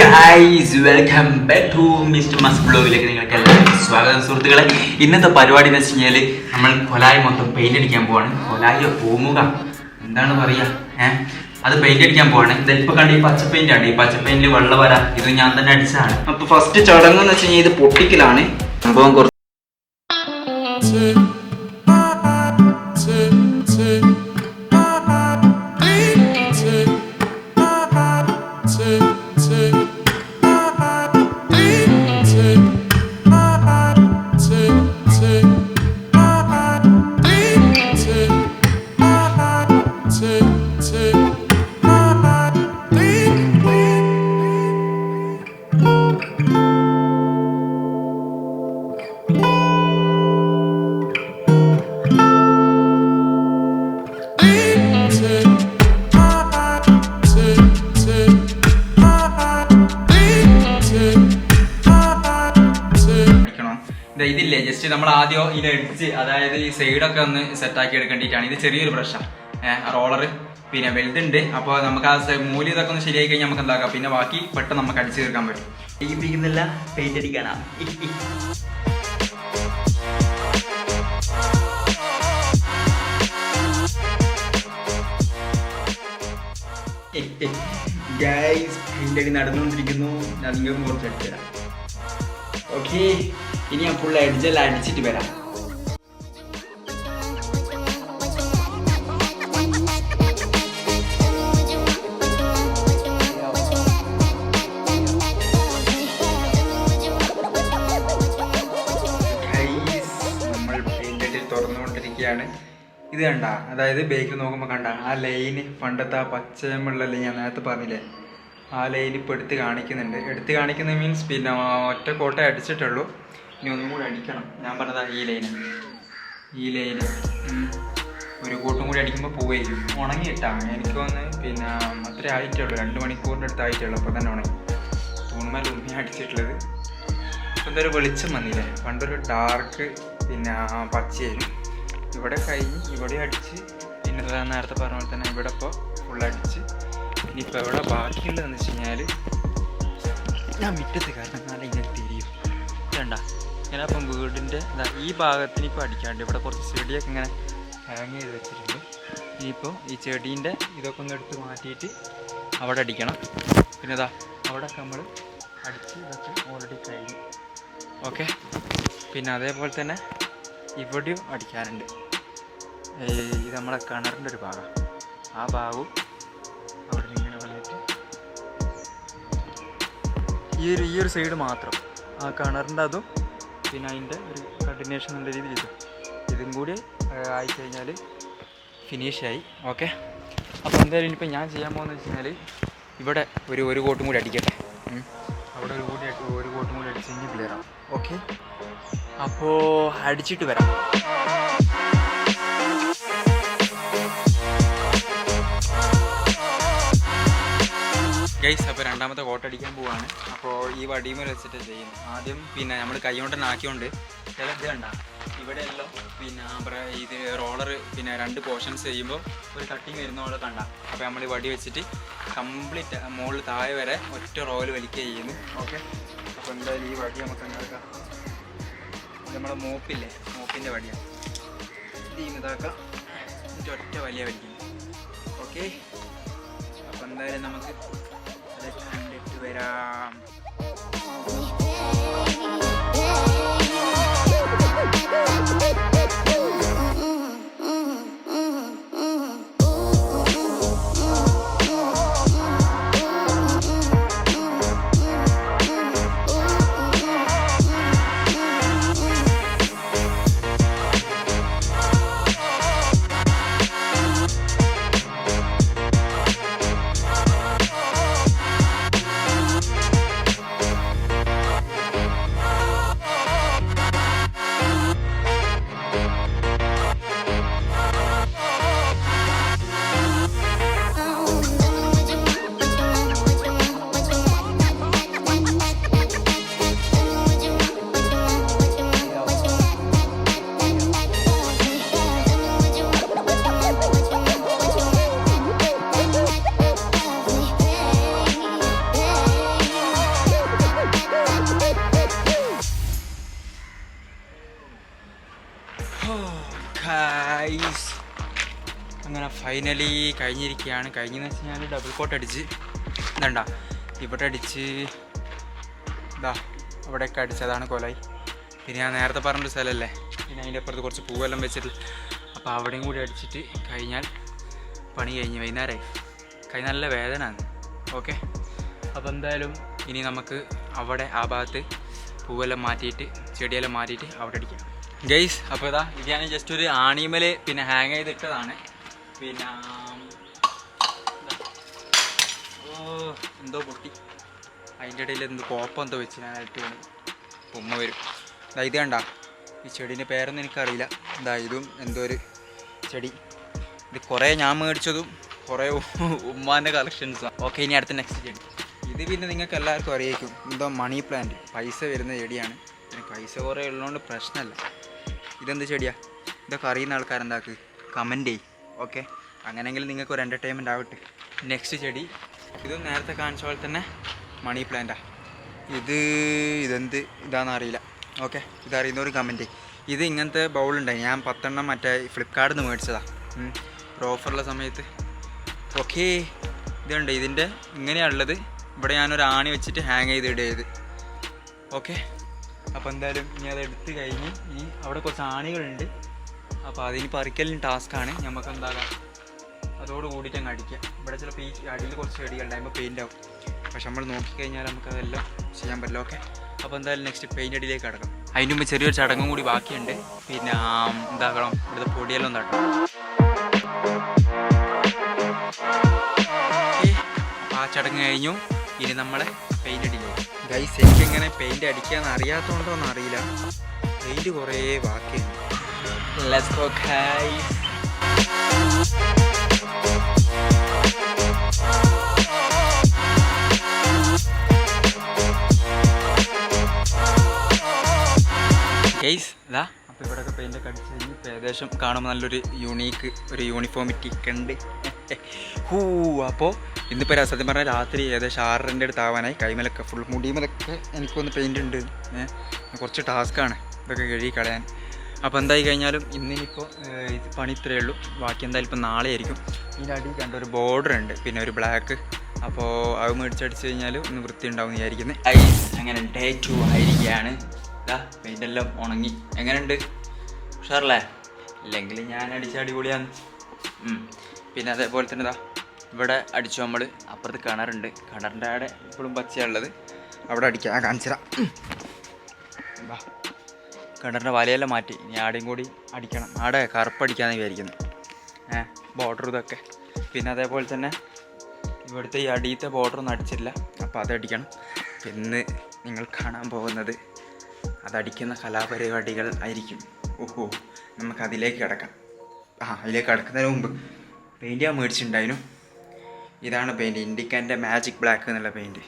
Guys welcome back to mister മസ് ബ്ലോഗിലേക്ക് നിങ്ങൾക്ക് എല്ലാവർക്കും സ്വാഗതം. സുഹൃത്തുക്കളെ ഇന്നത്തെ പരിപാടി എന്ന് വെച്ച് കഴിഞ്ഞാൽ നമ്മൾ കൊലായി മൊത്തം പെയിന്റ് അടിക്കാൻ പോവാണ്. കൊലായോ പൂമുക എന്താണ് പറയുക ഏഹ് അത് പെയിന്റ് അടിക്കാൻ പോവാണ്. ഇത് ഇപ്പൊ കണ്ട ഈ പച്ച പെയിന്റ് ആണ്. ഈ പച്ച പെയിന്റിൽ വെള്ള വര ഇത് ഞാൻ തന്നെ അടിച്ചതാണ്. അപ്പൊ ഫസ്റ്റ് ചടങ്ങ് എന്ന് വെച്ച് കഴിഞ്ഞാൽ ഇത് പൊട്ടിക്കലാണ്. സംഭവം എഡ്ജ് അതായത് ഈ സൈഡൊക്കെ ഒന്ന് സെറ്റാക്കി എടുക്കേണ്ടിയിട്ടാണ്. ഇത് ചെറിയൊരു ബ്രഷാണ് റോളർ പിന്നെ വലുതുണ്ട്. അപ്പോൾ നമുക്ക് ആ മൂല്യം ഇതൊക്കെ ഒന്ന് ശരിയായി കഴിഞ്ഞാൽ നമുക്ക് എന്താക്കാം? പിന്നെ ബാക്കി പെട്ടെന്ന് നമുക്ക് അടിച്ചു തീർക്കാൻ പറ്റും. ഇരിക്കുന്നില്ല പെയിന്റ് അടിക്കാനാ. ഗൈസ് പെയിന്റ് അടി നടന്നുകൊണ്ടിരിക്കുന്നു. ഞാൻ നിങ്ങൾക്ക് കുറച്ച് അടിച്ചു തരാം. ഓക്കെ ഇനി ഞാൻ ഫുൾ എഡ്ജെല്ലാം അടിച്ചിട്ട് വരാം. ഇത് കണ്ട. അതായത് ബേക്കിൽ നോക്കുമ്പോൾ കണ്ട. ആ ലൈന് പണ്ടത്തെ ആ പച്ചമുള്ള ലൈൻ ഞാൻ നേരത്തെ പറഞ്ഞില്ലേ? ആ ലൈൻ ഇപ്പോൾ എടുത്ത് കാണിക്കുന്നുണ്ട്. എടുത്ത് കാണിക്കുന്ന മീൻസ് പിന്നെ ഒറ്റ കോട്ട അടിച്ചിട്ടുള്ളൂ. ഇനി ഒന്നും കൂടി അടിക്കണം. ഞാൻ പറഞ്ഞതാ ഈ ലൈന് ഈ ലൈന് ഒരു കൂട്ടും കൂടി അടിക്കുമ്പോൾ പോവുകയും ഉണങ്ങിയിട്ടാണ് എനിക്ക് വന്ന് പിന്നെ അത്ര ആയിട്ടുള്ളൂ. രണ്ട് മണിക്കൂറിന്റെ അടുത്ത് ആയിട്ടുള്ളൂ. അപ്പോൾ തന്നെ ഉണങ്ങി. തൂണുമേൽ ഉമ്മി അടിച്ചിട്ടുള്ളത് ഇപ്പം എന്തൊരു വെളിച്ചം വന്നില്ലേ? പണ്ടൊരു ഡാർക്ക് പിന്നെ പച്ചയായിരുന്നു. ഇവിടെ കഴിഞ്ഞ് ഇവിടെ അടിച്ച് പിന്നെ നേരത്തെ പറഞ്ഞ പോലെ തന്നെ ഇവിടെ ഇപ്പോൾ ഫുൾ അടിച്ച്. ഇനിയിപ്പോൾ ഇവിടെ ബാക്കിയുള്ളതെന്ന് വെച്ച് കഴിഞ്ഞാൽ ഞാൻ മുറ്റത്ത് കാരണം നല്ല ഇങ്ങനെ തിരിയും. വേണ്ട ഇങ്ങനെ അപ്പം വീടിന്റെ ഈ ഭാഗത്തിന് ഇപ്പോൾ അടിക്കാണ്ട് ഇവിടെ കുറച്ച് ചെടിയൊക്കെ ഇങ്ങനെ ഹാങ് ചെയ്ത് വെച്ചിട്ടുണ്ട്. ഇനിയിപ്പോൾ ഈ ചെടീന്റെ ഇതൊക്കെ ഒന്ന് എടുത്ത് മാറ്റിയിട്ട് അവിടെ അടിക്കണം. പിന്നെ ഇതാ അവിടെ നമ്മൾ അടിച്ച് ഇതൊക്കെ ഓൾറെഡി കഴിഞ്ഞു. ഓക്കെ പിന്നെ അതേപോലെ തന്നെ ഇവിടെയും അടിക്കാനുണ്ട് ഏയ് ഇത് നമ്മളെ കിണറിന്റെ ഒരു ഭാഗം. ആ ഭാഗവും അവിടെ നിന്ന് ഇങ്ങനെ വന്നിട്ട് ഈ ഒരു ഈ ഒരു സൈഡ് മാത്രം. ആ കിണറിന്റെ അതും പിന്നെ അതിന്റെ ഒരു കണ്ടിന്യൂഷൻ നല്ല രീതിയിൽ ഇതും. ഇതും കൂടി ആയിക്കഴിഞ്ഞാൽ ഫിനിഷായി ഓക്കെ അപ്പോൾ എന്തായാലും ഇനിയിപ്പോൾ ഞാൻ ചെയ്യാൻ പോകുന്നത് വെച്ച് കഴിഞ്ഞാൽ ഇവിടെ ഒരു ഒരു കോട്ടും കൂടി അടിക്കട്ടെ. അവിടെ ഒരു കൂടി ഒരു കോട്ടും കൂടി അടിച്ച് കഴിഞ്ഞ് ക്ലിയർ ആവും. ഓക്കെ അപ്പോൾ അടിച്ചിട്ട് വരാം. ഗൈസ് അപ്പോൾ രണ്ടാമത്തെ കോട്ട അടിക്കാൻ പോവാണ്. അപ്പോൾ ഈ വടിമേൽ വെച്ചിട്ട് ചെയ്യും ആദ്യം പിന്നെ നമ്മൾ കൈ കൊണ്ട് നാക്കിയോണ്ട് ചില ഇത് കണ്ട. ഇവിടെ എല്ലാം പിന്നെ ബ്ര- ഇത് റോളർ പിന്നെ രണ്ട് പോർഷൻസ് ചെയ്യുമ്പോൾ ഒരു കട്ടിങ് വരുന്ന പോലെ കണ്ട. അപ്പോൾ നമ്മൾ ഈ വടി വെച്ചിട്ട് കംപ്ലീറ്റ് മുകളിൽ താഴെ വരെ ഒറ്റ റോയിൽ വലിക്കുക ചെയ്യുന്നു. ഓക്കെ അപ്പോൾ എന്തായാലും ഈ വടി നമുക്ക് ഉണ്ടാക്കാം നമ്മുടെ മോപ്പില്ലേ മോപ്പിന്റെ വടിയാണ്. ഇത് ഇതാക്കാം എന്നിട്ട് ഒറ്റ വലിയ വലിക്കും ഓക്കെ അപ്പം എന്തായാലും നമുക്ക് അത് കണ്ടിട്ട് വരാം. ഫൈനലി കഴിഞ്ഞിരിക്കുകയാണ്. കഴിഞ്ഞെന്ന് വെച്ച് കഴിഞ്ഞാൽ ഡബിൾ കോട്ട് അടിച്ച്. ഇതണ്ട? ഇവിടെ അടിച്ച്. ഇതാ അവിടെയൊക്കെ അടിച്ചതാണ് കൊലായി. പിന്നെ ഞാൻ നേരത്തെ പറഞ്ഞൊരു സ്ഥലമല്ലേ പിന്നെ അതിന്റെ അപ്പുറത്ത് കുറച്ച് പൂവെല്ലാം വെച്ചിട്ട്. അപ്പോൾ അവിടെയും കൂടി അടിച്ചിട്ട് കഴിഞ്ഞാൽ പണി കഴിഞ്ഞ് വൈകുന്നേരമായി. കൈ നല്ല വേദനയാണ്. ഓക്കെ? അപ്പോൾ എന്തായാലും ഇനി നമുക്ക് അവിടെ ആ ഭാഗത്ത് പൂവെല്ലാം മാറ്റിയിട്ട് ചെടിയെല്ലാം മാറ്റിയിട്ട് അവിടെ അടിക്കാം. ഗെയ്സ് അപ്പോൾ ഇതാ ഇത് ഞാൻ ജസ്റ്റ് ഒരു ആണിമൽ പിന്നെ ഹാങ് ചെയ്തിട്ടതാണ്. പിന്നെ ഓ എന്തോ പൊട്ടി. അതിന്റെ ഇടയിൽ എന്ത് കോപ്പം എന്തോ വെച്ച് ഞാൻ ഇട്ട് വേണം ഉമ്മ വരും. ഇതാ ഇത് കണ്ട? ഈ ചെടീന്റെ പേരൊന്നും എനിക്കറിയില്ല. ഇതാ ഇതും എന്തോ ഒരു ചെടി. ഇത് കുറേ ഞാൻ മേടിച്ചതും കുറേ ഉമ്മാന്റെ കളക്ഷൻസാണ് ഓക്കെ ഇനി അടുത്ത നെക്സ്റ്റ് ചെടി. ഇത് പിന്നെ നിങ്ങൾക്ക് എല്ലാവർക്കും അറിയിക്കും എന്തോ മണി പ്ലാന്റ് പൈസ വരുന്ന ചെടിയാണ്. പിന്നെ പൈസ കുറേ ഉള്ളതുകൊണ്ട് പ്രശ്നമല്ല. ഇതെന്ത് ചെടിയാ? ഇതൊക്കെ അറിയുന്ന ആൾക്കാരെന്താക്ക് കമന്റ് ചെയ്യും ഓക്കെ. അങ്ങനെയെങ്കിൽ നിങ്ങൾക്ക് ഒരു എന്റർടൈൻമെന്റ് ആവട്ടെ. നെക്സ്റ്റ് ചെടി. ഇത് നേരത്തെ കാണിച്ച പോലെ തന്നെ മണി പ്ലാന്റാ ഇത് ഇതെന്ത് ഇതാണെന്ന് അറിയില്ല. ഓക്കെ. ഇതറിയുന്ന ഒരു കമന്റ് ഇത് ഇങ്ങനത്തെ ബൗളുണ്ടായി ഞാൻ പത്തെണ്ണം മറ്റേ ഫ്ലിപ്കാർട്ടിൽ നിന്ന് മേടിച്ചതാണ് ഓഫറുള്ള സമയത്ത്. ഓക്കെ. ഇതുണ്ട് ഇതിന്റെ ഇങ്ങനെയാണുള്ളത് ഇവിടെ ഞാനൊരു ആണി വെച്ചിട്ട് ഹാങ് ചെയ്ത് ഇടയത് ഓക്കെ. അപ്പോൾ എന്തായാലും ഇനി അത് എടുത്ത് കഴിഞ്ഞ് ഇനി അവിടെ കുറച്ച് ആണികളുണ്ട്. അപ്പോൾ അതിന് പറിക്കലിന് ടാസ്ക്കാണ് നമുക്ക് എന്താകാം അതോട് കൂടിയിട്ട് അങ്ങ് അടിക്കാം. ഇവിടെ ചിലപ്പോൾ ഈ അടിയിൽ കുറച്ച് ചെടികളുണ്ടാകുമ്പോൾ പെയിന്റ് ആവും. പക്ഷെ നമ്മൾ നോക്കിക്കഴിഞ്ഞാൽ നമുക്ക് അതെല്ലാം ചെയ്യാൻ പറ്റില്ല. ഓക്കെ അപ്പോൾ എന്തായാലും നെക്സ്റ്റ് പെയിന്റ് അടിയിലേക്ക് കിടക്കാം. അതിന് മുമ്പ് ചെറിയൊരു ചടങ്ങും കൂടി ബാക്കിയുണ്ട്. പിന്നെ എന്താക്കണം? ഇവിടുത്തെ പൊടിയെല്ലാം തട്ടണം. ആ ചടങ്ങ് കഴിഞ്ഞു. ഇനി നമ്മളെ പെയിന്റ് അടിയിലേക്ക്. ഗൈസ് എനിക്കിങ്ങനെ പെയിന്റ് അടിക്കാന്ന് അറിയാത്തതുകൊണ്ടോ എന്ന് അറിയില്ല പെയിന്റ് കുറേ ബാക്കിയുണ്ട്. ലെറ്റ്സ് ഗോ ഗൈസ് ഗെയ്സ് ഇതാ അപ്പോൾ ഇവിടെയൊക്കെ പെയിന്റൊക്കെ അടിച്ച് കഴിഞ്ഞ് ഏകദേശം കാണുമ്പോൾ നല്ലൊരു യൂണീക്ക് ഒരു യൂണിഫോമിറ്റി ഒക്കെ ഉണ്ട്. ഹൂ അപ്പോൾ ഇന്നിപ്പോൾ രാ- സത്യം പറഞ്ഞാൽ രാത്രി ഏകദേശം ആറരന്റെ അടുത്ത് ആവാനായി. കൈമലൊക്കെ ഫുൾ മുടിമലൊക്കെ എനിക്കൊന്ന് പെയിന്റ് ഉണ്ട്. കുറച്ച് ടാസ്ക്കാണ് ഇതൊക്കെ കഴുകി കളയാൻ. അപ്പോൾ എന്തായി കഴിഞ്ഞാലും ഇന്നിനിപ്പോൾ ഇത് പണി ഇത്രയേ ഉള്ളൂ. ബാക്കി എന്തായാലും ഇപ്പോൾ നാളെ ആയിരിക്കും. ഇതിന്റെ അടിയിൽ കണ്ട ഒരു ബോർഡർ ഉണ്ട്. പിന്നെ ഒരു ബ്ലാക്ക് അപ്പോൾ അത് മേടിച്ചടിച്ച് കഴിഞ്ഞാൽ ഒന്ന് വൃത്തി ഉണ്ടാവും വിചാരിക്കുന്നത് ഐസ് അങ്ങനെ ഡേ ടു ആയിരിക്കുകയാണ്. ഇതാ പെയിന്റെല്ലാം ഉണങ്ങി. എങ്ങനെയുണ്ട്? ഉഷാറല്ലേ? ഇല്ലെങ്കിൽ ഞാൻ അടിച്ച അടിപൊളിയാണ്. പിന്നെ അതേപോലെ തന്നെ ഇതാ ഇവിടെ അടിച്ചു നമ്മൾ അപ്പുറത്ത് കിണറുണ്ട്. കിണറിന്റെ അവിടെ ഇപ്പോഴും പച്ചയുള്ളത് അവിടെ അടിക്കാം. ആ തരാം. കിണറിന്റെ വലയെല്ലാം മാറ്റി. ഇനി ആടെയും കൂടി അടിക്കണം. ആടെ കറുപ്പടിക്കാന്ന് വിചാരിക്കുന്നു. ഏ ബോർഡർ ഇതൊക്കെ. പിന്നെ അതേപോലെ തന്നെ ഇവിടുത്തെ ഈ അടിയത്തെ ബോർഡർ ഒന്നും അടിച്ചില്ല. അപ്പോൾ അതടിക്കണം ഇന്ന് നിങ്ങൾ കാണാൻ പോകുന്നത് അതടിക്കുന്ന കലാപരിപാടികൾ ആയിരിക്കും. ഓഹോ നമുക്ക് അതിലേക്ക് കിടക്കാം. ആ അതിലേക്ക് കിടക്കുന്നതിന് മുമ്പ് പെയിന്റ് ഞാൻ മേടിച്ചിട്ടുണ്ടായിരുന്നു. ഇതാണ് പെയിന്റ് ഇൻഡിക്കന്റെ മാജിക് ബ്ലാക്ക് എന്നുള്ള പെയിന്റ്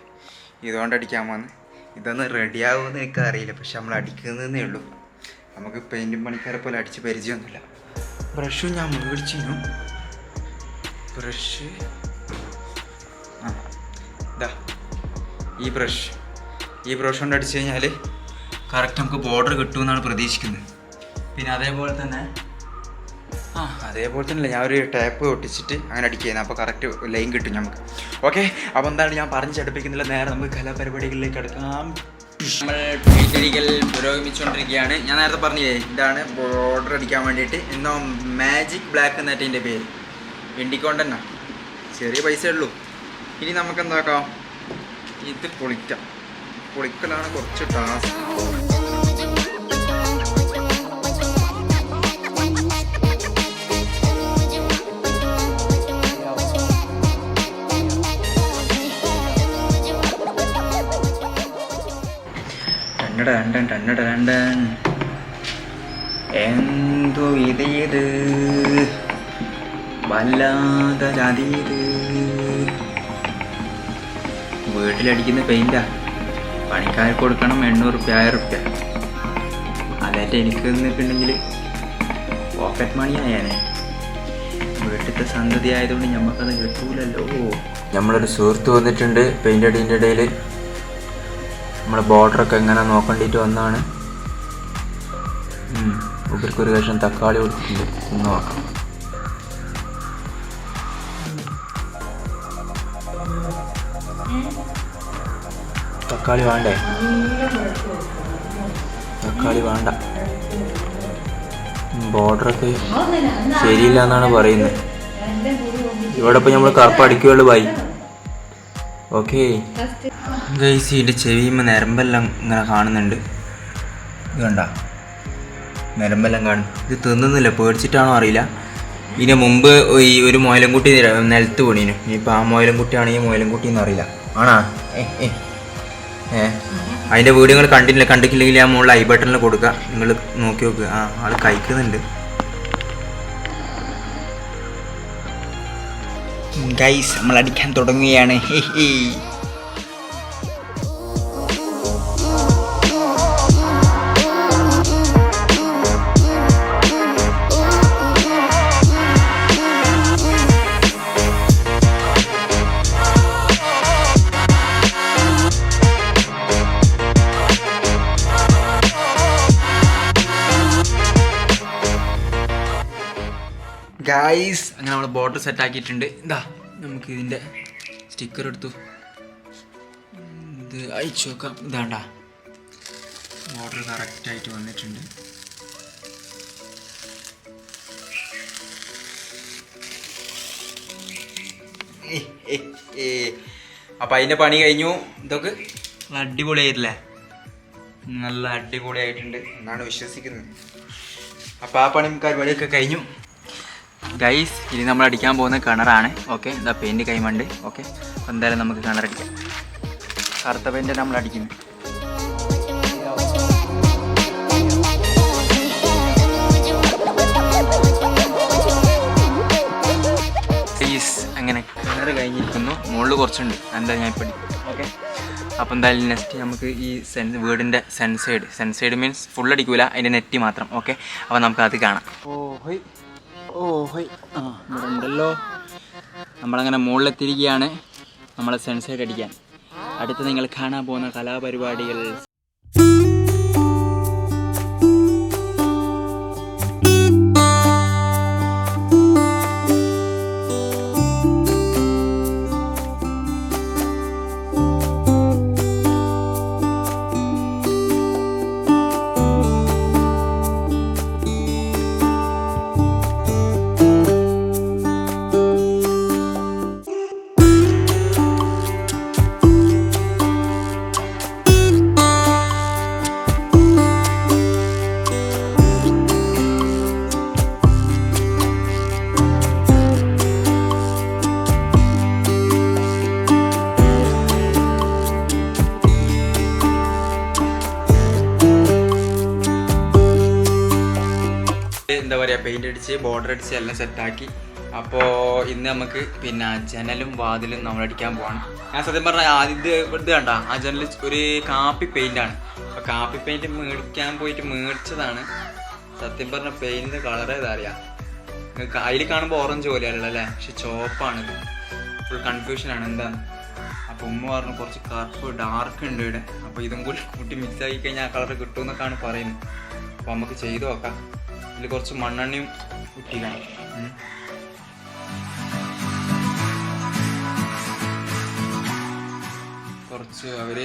ഇതുകൊണ്ട് അടിക്കാൻ വന്ന് ഇതൊന്ന് റെഡിയാകുമെന്ന് എനിക്കറിയില്ല. പക്ഷെ നമ്മൾ അടിക്കുന്നതേ ഉള്ളൂ. നമുക്ക് പെയിന്റും പണിക്കാരെ പോലെ അടിച്ച് പരിചയമൊന്നുമില്ല. ബ്രഷും ഞാൻ മേടിച്ചിരുന്നു ബ്രഷ്. ആ ഈ ബ്രഷ്. ഈ ബ്രഷ് കൊണ്ട് അടിച്ചു കഴിഞ്ഞാൽ കറക്റ്റ് നമുക്ക് ബോർഡർ കിട്ടുമെന്നാണ് പ്രതീക്ഷിക്കുന്നത്. പിന്നെ അതേപോലെ തന്നെ ആ അതേപോലെ തന്നെ ഞാൻ ഒരു ടാപ്പ് ഒട്ടിച്ചിട്ട് അങ്ങനെ അടിക്കുന്നത് അപ്പോൾ കറക്റ്റ് ലൈൻ കിട്ടും നമുക്ക്. ഓക്കെ അപ്പോൾ എന്താണ് ഞാൻ പറഞ്ഞ് ചടുപ്പിക്കുന്നില്ല. നേരെ നമുക്ക് കലാപരിപാടികളിലേക്ക് എടുക്കാം പെയിന്റടിക്കൽ പുരോഗമിച്ചുകൊണ്ടിരിക്കുകയാണ്. ഞാൻ നേരത്തെ പറഞ്ഞില്ലേ ഇതാണ് ബോർഡർ അടിക്കാൻ വേണ്ടിയിട്ട്. എന്തോ മാജിക് ബ്ലാക്ക് എന്നിട്ട് ഇതിന്റെ പേര്. വെണ്ടിക്കൊണ്ട് തന്നെ ചെറിയ പൈസ ഉള്ളൂ. ഇനി നമുക്ക് എന്താക്കാം? ഇത് പൊളിക്കാം. പൊളിക്കലാണ് കുറച്ച് ടാസ്ക് എന്തോ ഇത് ഇത്? ഇത്. വീട്ടിലടിക്കുന്ന പെയിന്റാ. പണിക്കാർക്ക് കൊടുക്കണം എണ്ണൂറ് റുപ്യ ആയിരം റുപ്യ അതായിട്ട് എനിക്ക് നിന്നിട്ടുണ്ടെങ്കിൽ പോക്കറ്റ് മണി ആയാനെ വീട്ടിലത്തെ സന്തതി ആയതുകൊണ്ട് ഞമ്മക്കത് കിട്ടൂലല്ലോ. നമ്മളൊരു സുഹൃത്ത് വന്നിട്ടുണ്ട് പെയിന്റ് അടീന്റെ ഇടയിൽ നമ്മുടെ ബോർഡറൊക്കെ എങ്ങനെ നോക്കേണ്ടിയിട്ട് വന്നാണ്. ഇവർക്ക് ഒരു കഷ്ണം തക്കാളി കൊടുത്തിട്ടുണ്ട്. ഒന്ന് നോക്കാം. തക്കാളി വേണ്ടേ? തക്കാളി വേണ്ട. ബോർഡറൊക്കെ ശരിയില്ല എന്നാണ് പറയുന്നത്. ഇവിടെ ഇപ്പൊ നമ്മൾ കറുപ്പ് അടിക്കുകയുള്ളു ബൈ. ഓക്കെ. ഗൈസ് ഇതിന്റെ ചെവിയുമ്പോൾ നരമ്പെല്ലാം ഇങ്ങനെ കാണുന്നുണ്ട്. കണ്ട? നരമ്പെല്ലാം കാണും. ഇത് തിന്നുന്നില്ല പേടിച്ചിട്ടാണോ അറിയില്ല. ഇതിന് മുമ്പ് ഈ ഒരു മുയലൻകുട്ടി നിലത്ത് വീണീനു. ഇനിയിപ്പോൾ ആ മുയലൻകുട്ടിയാണ് ഈ മുയലൻകുട്ടി എന്ന് അറിയില്ല. ആണാ? ഏ അതിന്റെ വീഡിയോ നിങ്ങൾ കണ്ടിട്ടില്ല കണ്ടിട്ടില്ലെങ്കിൽ ആ മുകളിൽ ഐ ബട്ടണിൽ കൊടുക്കുക. നിങ്ങൾ നോക്കി നോക്കുക ആ ആൾ കഴിക്കുന്നുണ്ട്. ഗൈസ് നമ്മൾ അടിക്കാൻ തുടങ്ങുകയാണ്. ഹേ ഹേ. നമ്മൾ ബോർഡ് സെറ്റ് ആക്കിയിട്ടുണ്ട്. ഇതാ നമുക്ക് ഇതിന്റെ സ്റ്റിക്കർ എടുത്തു. ഇത് അയച്ചു നോക്കാം ഇതാണ്ട. ബോർഡർ കറക്റ്റായിട്ട് വന്നിട്ടുണ്ട്. അപ്പം അതിന്റെ പണി കഴിഞ്ഞു. ഇതൊക്കെ അടിപൊളിയായിട്ടില്ലേ? നല്ല അടിപൊളിയായിട്ടുണ്ട്. എന്നാണ് വിശ്വസിക്കുന്നത്. അപ്പോൾ ആ പണി പരിപാടിയൊക്കെ കഴിഞ്ഞു. ഗൈസ് ഇനി നമ്മൾ അടിക്കാൻ പോകുന്ന കിണറാണ്. ഓക്കെ ഇതാ പെയിന്റ് കൈമണ്ട്. ഓക്കെ എന്തായാലും നമുക്ക് കിണറടിക്കാം കറുത്ത പെയിന്റ് നമ്മൾ അടിക്കുന്നത് അങ്ങനെ കിണർ കഴിഞ്ഞിരിക്കുന്നു. മുകളിൽ കുറച്ചുണ്ട്. എന്താ ഞാൻ ഇപ്പം ഓക്കെ അപ്പോൾ എന്തായാലും നെക്സ്റ്റ് നമുക്ക് ഈ സെൻ വീടിന്റെ സെൻസൈഡ് സെൻസൈഡ് മീൻസ് ഫുൾ അടിക്കൂല അതിന്റെ നെറ്റ് മാത്രം. ഓക്കെ അപ്പോൾ നമുക്ക് അത് കാണാം. ഓ ഹോയ്. ഓ ഹോയ് ആ ഇവിടെ ഉണ്ടല്ലോ നമ്മളങ്ങനെ മുകളിലെത്തിരിക്കുകയാണ് നമ്മളെ സെൻസൈഡ് അടിക്കാൻ. അടുത്ത് നിങ്ങൾ കാണാൻ പോകുന്ന കലാപരിപാടികൾ. പെയിന്റ് അടിച്ച് ബോർഡർ അടിച്ച് എല്ലാം സെറ്റാക്കി അപ്പോൾ ഇന്ന് നമുക്ക് പിന്നെ ജനലും വാതിലും നമ്മൾ അടിക്കാൻ പോവാണ്. ഞാൻ സത്യം പറഞ്ഞാൽ ആദ്യം ഇത് കണ്ട ആ ജനൽ ഒരു കാപ്പി പെയിന്റാണ് അപ്പോൾ കാപ്പി പെയിന്റ് മേടിക്കാൻ പോയിട്ട് മേടിച്ചതാണ്. സത്യം പറഞ്ഞ പെയിന്റിന്റെ കളർ ഏതാ നിങ്ങൾക്ക് അതിൽ കാണുമ്പോൾ ഓറഞ്ച് പോലെയല്ല അല്ലേ? പക്ഷെ ചോപ്പാണിത് ഫുൾ കൺഫ്യൂഷനാണ് എന്താണ്? അപ്പോൾ ഉമ്മ പറഞ്ഞു കുറച്ച് കറുപ്പ് ഡാർക്ക് ഉണ്ട് ഇവിടെ. അപ്പോൾ ഇതും കൂടി കൂട്ടി മിക്സ് ആക്കി കഴിഞ്ഞാൽ ആ കളർ കിട്ടുമെന്നൊക്കെയാണ് പറയുന്നത്. അപ്പോൾ നമുക്ക് ചെയ്തു നോക്കാം. ഇതിൽ കുറച്ച് മണ്ണെണ്ണയും കുട്ടിയിലാണ് കുറച്ച് അവർ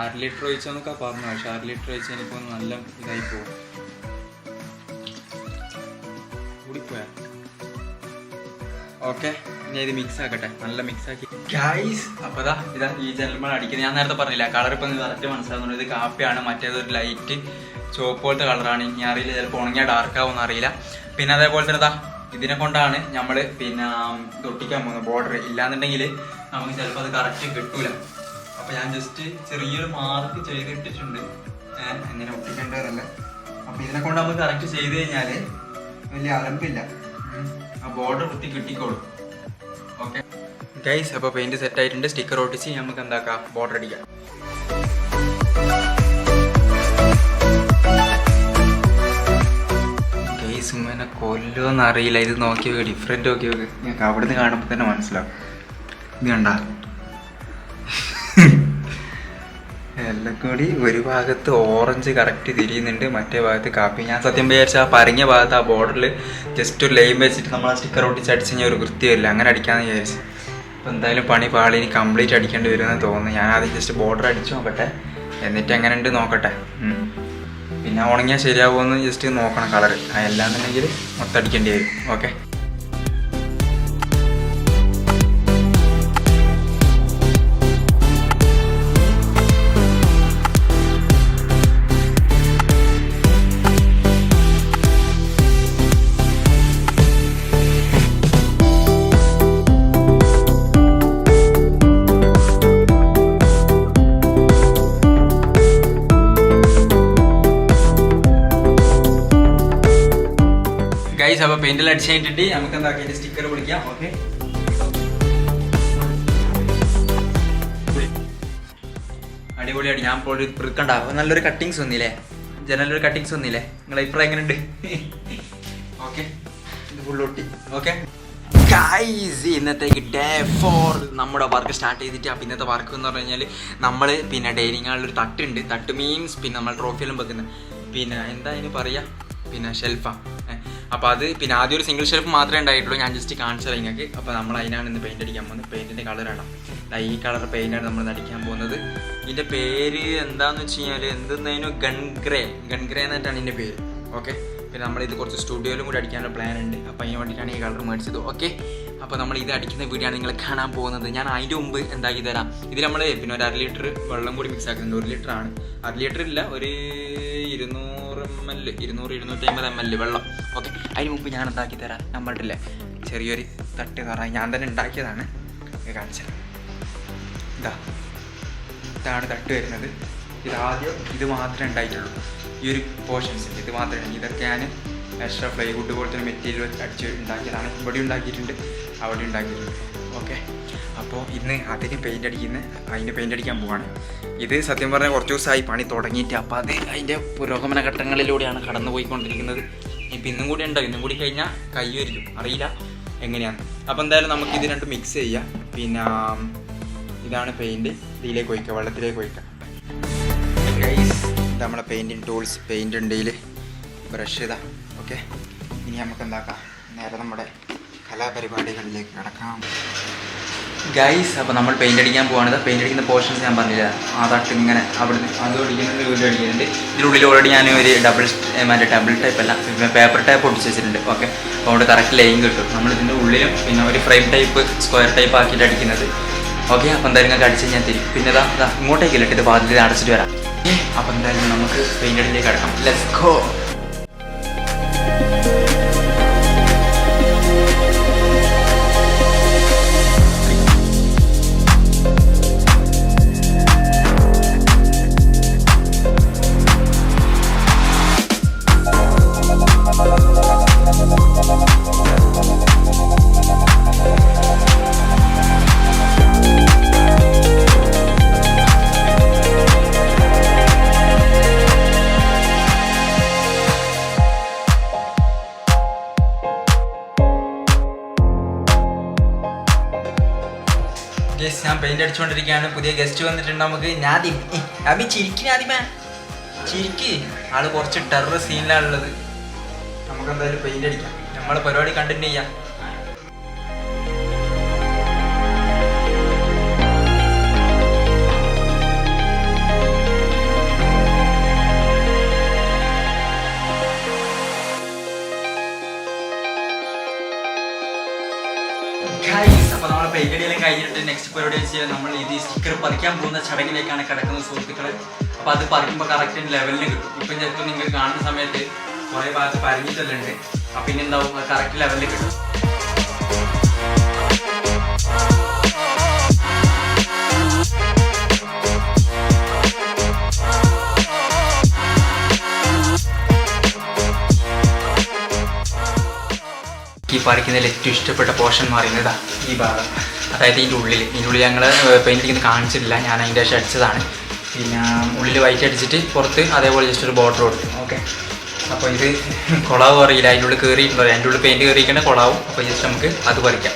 അര ലിറ്റർ ഒഴിച്ചെന്നൊക്കെ പറഞ്ഞു പക്ഷെ അര ലിറ്റർ ഒഴിച്ച് എനിക്ക് നല്ല ഇതായി പോകും. ഓക്കെ ഇനി ഇത് മിക്സ് ആക്കട്ടെ. നല്ല മിക്സ് ആക്കി. ഗൈസ് അപ്പൊ ഇതാ ഇതാ ഈ ജനൽമൺ അടിക്കുന്നത് ഞാൻ നേരത്തെ പറഞ്ഞില്ല കളർ ഇപ്പൊ കറക്റ്റ് മനസ്സിലാവുന്നുണ്ട്. ഇത് കാപ്പിയാണ് മറ്റേതൊരു ലൈറ്റ് ചുവപ്പ് പോലത്തെ കളറാണ്. ഇനി അറിയില്ല ചിലപ്പോൾ ഉണങ്ങിയാൽ ഡാർക്ക് ആവും അറിയില്ല. പിന്നെ അതേപോലെ തന്നെ ഇതാ ഇതിനെ കൊണ്ടാണ് നമ്മൾ പിന്നെ തൊട്ടിക്കാൻ പോകുന്നത്. ബോർഡർ ഇല്ലാന്നുണ്ടെങ്കിൽ നമുക്ക് ചിലപ്പോൾ അത് കറക്റ്റ് കിട്ടൂല. അപ്പോൾ ഞാൻ ജസ്റ്റ് ചെറിയൊരു മാർക്ക് ചെയ്തിട്ടിട്ടുണ്ട്. എങ്ങനെ ഒട്ടിക്കേണ്ടതല്ല. അപ്പോൾ ഇതിനെ കൊണ്ട് നമുക്ക് കറക്റ്റ് ചെയ്ത് കഴിഞ്ഞാൽ വലിയ അലമ്പില്ല. ആ ബോർഡർ കുത്തി കിട്ടിക്കോളും. ഓക്കെ ഗൈസ് അപ്പോൾ പെയിന്റ് സെറ്റ് ആയിട്ടുണ്ട്. സ്റ്റിക്കർ ഒട്ടിച്ച് നമുക്ക് എന്താക്കാം? ബോർഡർ അടിക്കാം. ഗൈസ് കൊല്ലോന്ന് അറിയില്ല. ഇത് നോക്കി നോക്ക് ഡിഫറെന്റ് നോക്കി നോക്കി ഞങ്ങൾക്ക് അവിടെ നിന്ന് കാണുമ്പോൾ തന്നെ മനസ്സിലാവും. ഇത് കണ്ട? എല്ലാം കൂടി ഒരു ഭാഗത്ത് ഓറഞ്ച് കറക്റ്റ് തിരിയുന്നുണ്ട് മറ്റേ ഭാഗത്ത് കാപ്പി. ഞാൻ സത്യം വിചാരിച്ച ആ പരങ്ങിയ ഭാഗത്ത് ആ ബോർഡറിൽ ജസ്റ്റ് ഒരു ലൈൻ വെച്ചിട്ട് നമ്മൾ ആ സ്റ്റിക്കർ ഒട്ടിച്ച് അടിച്ചു കഴിഞ്ഞാൽ ഒരു വൃത്തി വരില്ല അങ്ങനെ അടിക്കാമെന്ന് വിചാരിച്ചു. അപ്പോൾ എന്തായാലും പണി പാളി ഇനി കംപ്ലീറ്റ് അടിക്കേണ്ടി വരുമെന്ന് തോന്നുന്നു. ഞാൻ ആദ്യം ജസ്റ്റ് ബോർഡർ അടിച്ചു നോക്കട്ടെ. എന്നിട്ട് എങ്ങനെ ഉണ്ട് നോക്കട്ടെ. പിന്നെ ഉണങ്ങിയാൽ ശരിയാവുമെന്ന് ജസ്റ്റ് നോക്കണം കളർ അല്ലാന്നുണ്ടെങ്കിൽ മൊത്തം അടിക്കേണ്ടി വരും. ഓക്കെ ഗൈസ് അപ്പോൾ പെയിന്റിൽ അടിച്ച് കഴിഞ്ഞിട്ട് നമുക്ക് എന്താക്കി സ്റ്റിക്കർ പിടിക്കാം ഓക്കെ അടിപൊളിയാണ് ഞാൻ ഇപ്പോൾ പ്രിക്കണ്ട നല്ലൊരു കട്ടിങ്സ് വന്നില്ലേ? ജനലൊരു കട്ടിങ്സ് വന്നില്ലേ? നിങ്ങളെ അഭിപ്രായം എങ്ങനെയുണ്ട്? ഓക്കെ ഇത് ഫുള്ളൊട്ടി ഓക്കെ ഗൈസ് ഇന്നത്തേക്ക് ഡേ ഫോർ നമ്മുടെ വർക്ക് സ്റ്റാർട്ട് ചെയ്തിട്ട് അപ്പം ഇന്നത്തെ വർക്ക് എന്ന് പറഞ്ഞു കഴിഞ്ഞാൽ നമ്മൾ പിന്നെ ഡൈനിങ് ഹാളിലൊരു തട്ടുണ്ട് തട്ട് മീൻസ് പിന്നെ നമ്മൾ ട്രോഫിയെല്ലാം വെക്കുന്നത് പിന്നെ എന്താ അതിന് പറയുക പിന്നെ ഷെൽഫാ അപ്പോൾ അത് പിന്നെ ആദ്യം ഒരു സിംഗിൾ ഷെൽഫ് മാത്രമേ ഉണ്ടായിട്ടുള്ളൂ. ഞാൻ ജസ്റ്റ് കാണിച്ചത് നിങ്ങൾക്ക് അപ്പോൾ നമ്മൾ അതിനാണ് ഇന്ന് പെയിന്റ് അടിക്കാൻ പോകുന്നത്. പെയിന്റിന്റെ കളറാണ് ഈ കളർ പെയിന്റാണ് നമ്മൾ അടിക്കാൻ പോകുന്നത്. ഇതിന്റെ പേര് എന്താണെന്ന് വെച്ച് കഴിഞ്ഞാൽ എന്തെന്നതിനു ഗൺഗ്രേ ഗൺഗ്രേ എന്നിട്ടാണ് ഇതിന്റെ പേര്. ഓക്കെ പിന്നെ നമ്മൾ ഇത് കുറച്ച് സ്റ്റുഡിയോയിലും കൂടി അടിക്കാനുള്ള പ്ലാൻ ഉണ്ട്. അപ്പോൾ അതിന് വേണ്ടിയിട്ടാണ് ഈ കളർ മേടിച്ചത്. ഓക്കെ അപ്പോൾ നമ്മൾ ഇത് അടിക്കുന്ന വീഡിയോ നിങ്ങൾ കാണാൻ പോകുന്നത്. ഞാൻ അതിന്റെ മുമ്പ് എന്താക്കി തരാം. ഇത് നമ്മൾ പിന്നെ ഒരു അര ലിറ്റർ വെള്ളം കൂടി മിക്സ് ആക്കുന്നുണ്ട്. ഒരു ലിറ്റർ ആണ്. അര ലിറ്റർ ഇല്ല ഒരു എൽ ഇരുന്നൂറ് ഇരുന്നൂറ്റി അമ്പത് എം എൽ വെള്ളം. ഓക്കെ അതിന് മുമ്പ് ഞാൻ ഉണ്ടാക്കി തരാം? നമ്മളിട്ടില്ലേ? ചെറിയൊരു തട്ട് തറ. ഞാൻ തന്നെ ഉണ്ടാക്കിയതാണ്. കാണിച്ചത് ഇതാ. ഇതാണ് തട്ട് വരുന്നത്. ഇതാദ്യം ഇത് മാത്രമേ ഉണ്ടായിട്ടുള്ളൂ. ഈ ഒരു പോർഷൻസ് ഇത് മാത്രമേ ഇതൊക്കെ ഞാൻ എക്സ്ട്രാ ഫ്ലൈവുഡ് പോലത്തെ മെറ്റീരിയൽ അടിച്ച് ഉണ്ടാക്കിയതാണ്. ഇവിടെ ഉണ്ടാക്കിയിട്ടുണ്ട്. അവിടെ ഉണ്ടാക്കിയിട്ടുണ്ട്. ഓക്കെ. അപ്പോൾ ഇന്ന് അതിന് പെയിന്റ് അടിക്കുന്ന അതിന് പെയിന്റ് അടിക്കാൻ പോവാണ്. ഇത് സത്യം പറഞ്ഞാൽ കുറച്ച് ദിവസമായി പണി തുടങ്ങിയിട്ട് അപ്പോൾ അത് അതിന്റെ പുരോഗമന ഘട്ടങ്ങളിലൂടെയാണ് കടന്നു പോയിക്കൊണ്ടിരിക്കുന്നത് ഇപ്പം ഇന്നും കൂടി ഉണ്ടോ? ഇന്നും കൂടി കഴിഞ്ഞാൽ കൈ വരിക്കും അറിയില്ല. എങ്ങനെയാണ്? അപ്പോൾ എന്തായാലും നമുക്ക് ഇത് രണ്ട് മിക്സ് ചെയ്യാം. പിന്നെ ഇതാണ് പെയിന്റ് ഇതിലേക്ക് ഒഴിക്കുക വെള്ളത്തിലേക്ക് ഒഴിക്കുക നമ്മളെ പെയിന്റിങ് ടൂൾസ് പെയിന്റ് ഉണ്ടെങ്കിൽ ബ്രഷ് ഇതാ ഓക്കെ ഇനി നമുക്ക് എന്താക്കാം? നേരെ നമ്മുടെ കലാപരിപാടികളിലേക്ക് കിടക്കാം. ഗൈസ് അപ്പോൾ നമ്മൾ പെയിന്റ് അടിക്കാൻ പോവാണ്. പെയിന്റ് അടിക്കുന്ന പോർഷൻസ് ഞാൻ പറഞ്ഞില്ല? ആ തട്ട് ഇങ്ങനെ അവിടുന്ന് അത് ഒടിക്കുന്ന വീട് അടിക്കുന്നുണ്ട്. ഇതിനുള്ളിൽ ഓൾറെഡി ഞാൻ ഒരു ഡബിൾ മറ്റേ ഡബിൾ ടൈപ്പ് അല്ല പേപ്പർ ടൈപ്പ് ഒട്ടിച്ച് വെച്ചിട്ടുണ്ട്. ഓക്കെ അപ്പോൾ അവിടെ കറക്റ്റ് ലൈൻ കിട്ടും. നമ്മൾ ഇതിന്റെ ഉള്ളിലും പിന്നെ ഒരു ഫ്രെയിം ടൈപ്പ് സ്ക്വയർ ടൈപ്പ് ആക്കിയിട്ട് അടിക്കുന്നത്. ഓക്കെ അപ്പോൾ എന്തായാലും നിങ്ങൾക്ക് അടിച്ച് ഞാൻ തരും. പിന്നെ ഇതാ ഇതാ ഇല്ലിട്ട് ഇത് പാതിരി അടച്ചിട്ട് വരാം. അപ്പോൾ എന്തായാലും നമുക്ക് പെയിന്റ് അടിയിലേക്ക് അടക്കാം ലെറ്റ്സ് ഗോ ഗസ് അടിച്ചുകൊണ്ടിരിക്കുകയാണ്. പുതിയ ഗസ്റ്റ് വന്നിട്ടുണ്ട് നമുക്ക്. ഞാൻ അബി ചിരിക്കി നാദിമ ചിരിക്കി. ആൾ കുറച്ച് ടെറർ സീനിലാണുള്ളത് നമുക്ക് എന്തായാലും പെയിന്റ് അടിക്കാം. നമ്മൾ പരിപാടി കണ്ടിന്യൂ ചെയ്യാം. കഴിഞ്ഞിട്ട് നെക്സ്റ്റ് പരിപാടി വെച്ച് നമ്മൾ ഇത് സ്റ്റിക്കർ പറിക്കാൻ പോകുന്ന ചടങ്ങിലേക്കാണ് കിടക്കുന്നത് സുഹൃത്തുക്കളെ. അപ്പൊ അത് പറിക്കുമ്പോൾ കറക്റ്റ് ലെവലിന് കിട്ടും. ഇപ്പൊ ചിലപ്പോൾ നിങ്ങൾ കാണുന്ന സമയത്ത് കുറെ ഭാഗത്ത് പരിഞ്ഞിട്ടുണ്ട് അപ്പൊ ഇനി എന്താവും കറക്റ്റ് ലെവലിൽ കിട്ടും. ഈ പറിക്കുന്നതിൽ ഏറ്റവും ഇഷ്ടപ്പെട്ട പോഷൻ എന്ന് ഈ ഭാഗം. അതായത് ഇതിന്റെ ഉള്ളിൽ ഇതിന്റെ ഉള്ളിൽ ഞങ്ങൾ പെയിന്റ് അടിക്കുന്നത് കാണിച്ചിട്ടില്ല. ഞാൻ അതിന്റെ അടിച്ചതാണ് പിന്നെ ഉള്ളിൽ വൈറ്റ് അടിച്ചിട്ട് പുറത്ത് അതേപോലെ ജസ്റ്റ് ഒരു ബോർഡർ കൊടുത്തു ഓക്കെ അപ്പോൾ ഇത് കുളാവ് അറിയില്ല. അതിന്റെ ഉള്ളിൽ കയറിയിട്ടുണ്ടോ അതിന്റെ ഉള്ളിൽ പെയിന്റ് കയറിയിരിക്കേണ്ട കുളാവും. അപ്പോൾ ജസ്റ്റ് നമുക്ക് അത് പറിക്കാം.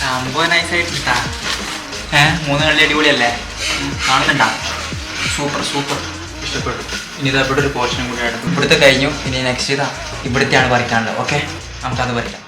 സംഭവം നൈസായിട്ട് ഏഹ് മൂന്ന് കളി അടിപൊളിയല്ലേ. കാണുന്നുണ്ടാ സൂപ്പർ സൂപ്പർ. ഇഷ്ടപ്പെട്ടു. ഇനി ഇതാ ഇവിടെ ഒരു പോർഷനും കൂടി ആയിട്ട് ഇവിടുത്തെ കഴിഞ്ഞു. ഇനി നെക്സ്റ്റ് ഇതാ. ഇവിടുത്തെയാണ് പറിക്കാനുള്ളത്. ഓക്കെ നമുക്കത് പറിക്കാം.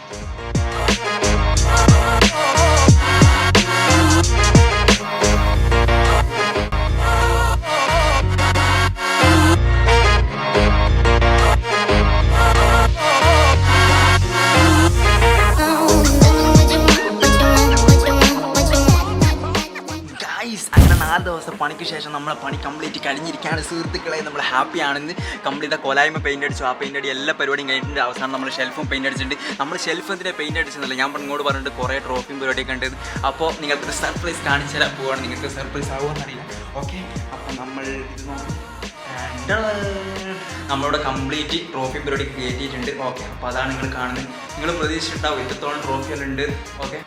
അങ്ങനെ നാല് ദിവസം പണിക്ക് ശേഷം നമ്മളെ പണി കംപ്ലീറ്റ് കഴിഞ്ഞിരിക്കുകയാണ്. സുഹൃത്തുക്കളെ നമ്മൾ ഹാപ്പി ആണെന്ന് കംപ്ലീറ്റ് കൊലായ്മ പെയിന്റ് അടിച്ചു. ആ പെയിന്റ് അടി എല്ലാ പരിപാടിയും കഴിഞ്ഞിട്ടുണ്ട്. അവസാനം നമ്മൾ ഷെൽഫും പെയിന്റ് അടിച്ചിട്ടുണ്ട്. നമ്മൾ ഷെൽഫ് എന്തിനാ പെയിന്റ് അടിച്ചെന്നല്ല ഞാൻ ഇങ്ങോട്ട് പറഞ്ഞിട്ട് കുറേ ട്രോഫിയും പരിപാടിയൊക്കെ ഉണ്ട് അപ്പോൾ നിങ്ങൾക്ക് സർപ്രൈസ് കാണിച്ചു തരാൻ നിങ്ങൾക്ക് സർപ്രൈസ് ആവുമെന്ന് അറിയില്ല. ഓക്കെ അപ്പോൾ നമ്മൾ ഇത് നോക്കാം. നമ്മളിവിടെ കംപ്ലീറ്റ് ട്രോഫി പരിപാടി ക്രിയേറ്റ് ചെയ്തിട്ടുണ്ട് ഓക്കെ അപ്പോൾ അതാണ് നിങ്ങൾ കാണുന്നത്. നിങ്ങൾ പ്രതീക്ഷിച്ചിട്ടുണ്ടാവും ഇത്രത്തോളം ട്രോഫികളുണ്ട് ഓക്കെ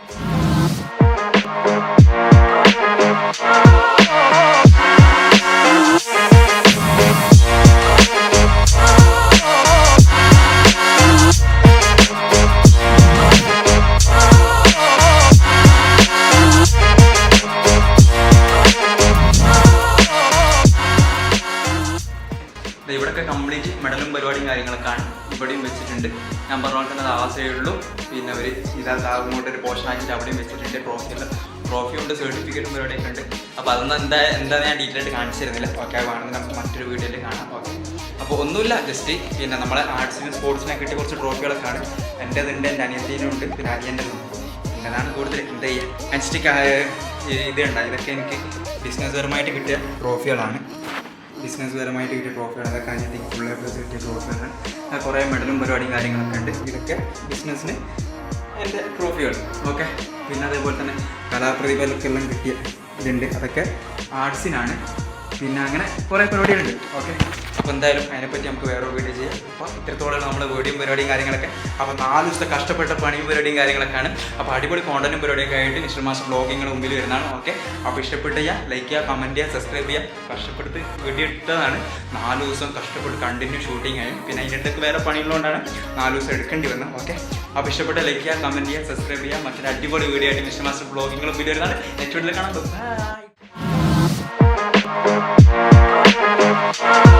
വെച്ചിട്ടുണ്ട് വൺ തന്നെ ദാസേ ഉള്ളൂ പിന്നെ അവർ ഇതാ അങ്ങോട്ട് ഒരു പോർഷൻ ആക്കിയിട്ട് അവിടെയും വെച്ചിട്ടുണ്ട് ട്രോഫി ഉണ്ട് ട്രോഫി ഉണ്ട് സർട്ടിഫിക്കറ്റും പരിപാടിയൊക്കെ ഉണ്ട്. അപ്പോൾ അതൊന്നും എന്താ എന്താ ഞാൻ ഡീറ്റെയിൽ ആയിട്ട് കാണിച്ചു തരുന്നില്ല. ഓക്കെ വേണമെങ്കിൽ നമുക്ക് മറ്റൊരു വീഡിയോയിൽ കാണാം. ഓക്കെ അപ്പോൾ ഒന്നുമില്ല ജസ്റ്റ് പിന്നെ നമ്മളെ ആർട്സിനും സ്പോർട്സിനെ കിട്ടിയ കുറച്ച് ട്രോഫികളൊക്കെ ആണ് എന്റെ ഉണ്ട് പിന്നെ അനിയന്റെ ഉണ്ട്. എന്നതാണ് കൂടുതൽ എന്താ ചെയ്യുക നെക്സ്റ്റ് ഇത് ഉണ്ടായി ഇതൊക്കെ എനിക്ക് ബിസിനസ്സുപരമായിട്ട് കിട്ടിയ ട്രോഫികളാണ് ബിസിനസ് പരമായിട്ട് കിട്ടിയ ട്രോഫിയാണ് അതൊക്കെ കഴിഞ്ഞിട്ട് ഫുൾ പ്ലസ് കിട്ടിയ ട്രോഫിയാണ് കുറേ മെഡലും പരിപാടിയും കാര്യങ്ങളൊക്കെ ഉണ്ട്. ഇതൊക്കെ ബിസിനസ്സിന് എന്റെ ട്രോഫികൾ ഓക്കെ പിന്നെ അതേപോലെ തന്നെ കലാപ്രതിഭകൾക്കെല്ലാം കിട്ടിയ ഇതുണ്ട്. അതൊക്കെ ആർട്സിനാണ് പിന്നെ അങ്ങനെ കുറേ പരിപാടികളുണ്ട്. ഓക്കെ അപ്പോൾ എന്തായാലും അതിനെപ്പറ്റി നമുക്ക് വേറെ വീഡിയോ ചെയ്യാം. അപ്പോൾ ഇത്രത്തോളം നമ്മൾ വീഡിയോയും പരിപാടിയും കാര്യങ്ങളൊക്കെ. അപ്പോൾ നാല് ദിവസത്തെ കഷ്ടപ്പെട്ട പണിയും പരിപാടിയും കാര്യങ്ങളൊക്കെയാണ്. അപ്പോൾ അടിപൊളി കോണ്ടന്റും പരിപാടിയൊക്കെ ആയിട്ട് നിശ്ചയ മാസം ബ്ലോഗിങ്ങൾ മുമ്പിൽ വരുന്നതാണ്. ഓക്കെ അപ്പോൾ ഇഷ്ടപ്പെട്ട് ചെയ്യുക ലൈക്ക് ചെയ്യുക കമന്റ് ചെയ്യുക സബ്സ്ക്രൈബ് ചെയ്യുക കഷ്ടപ്പെടുത്ത് വീഡിയോ ഇട്ടതാണ് നാല് ദിവസം കഷ്ടപ്പെട്ട് കണ്ടിന്യൂ ഷൂട്ടിംഗ് ആയി. പിന്നെ അടുത്ത് വേറെ പണികളുകൊണ്ടാണ് നാല് ദിവസം എടുക്കേണ്ടി വന്നത്. ഓക്കെ അപ്പോൾ ഇഷ്ടപ്പെട്ട ലൈക്ക് ചെയ്യുക കമന്റ് ചെയ്യുക സബ്സ്ക്രൈബ് ചെയ്യുക മറ്റൊരു അടിപൊളി വീഡിയോ ആയിട്ട് മിസ്റ്റർ മാസം ബ്ലോഗിങ്ങൾ മുമ്പിൽ വരുന്നതാണ്. നെക്സ്റ്റ് വീഡിയോ കാണാം. ബൈ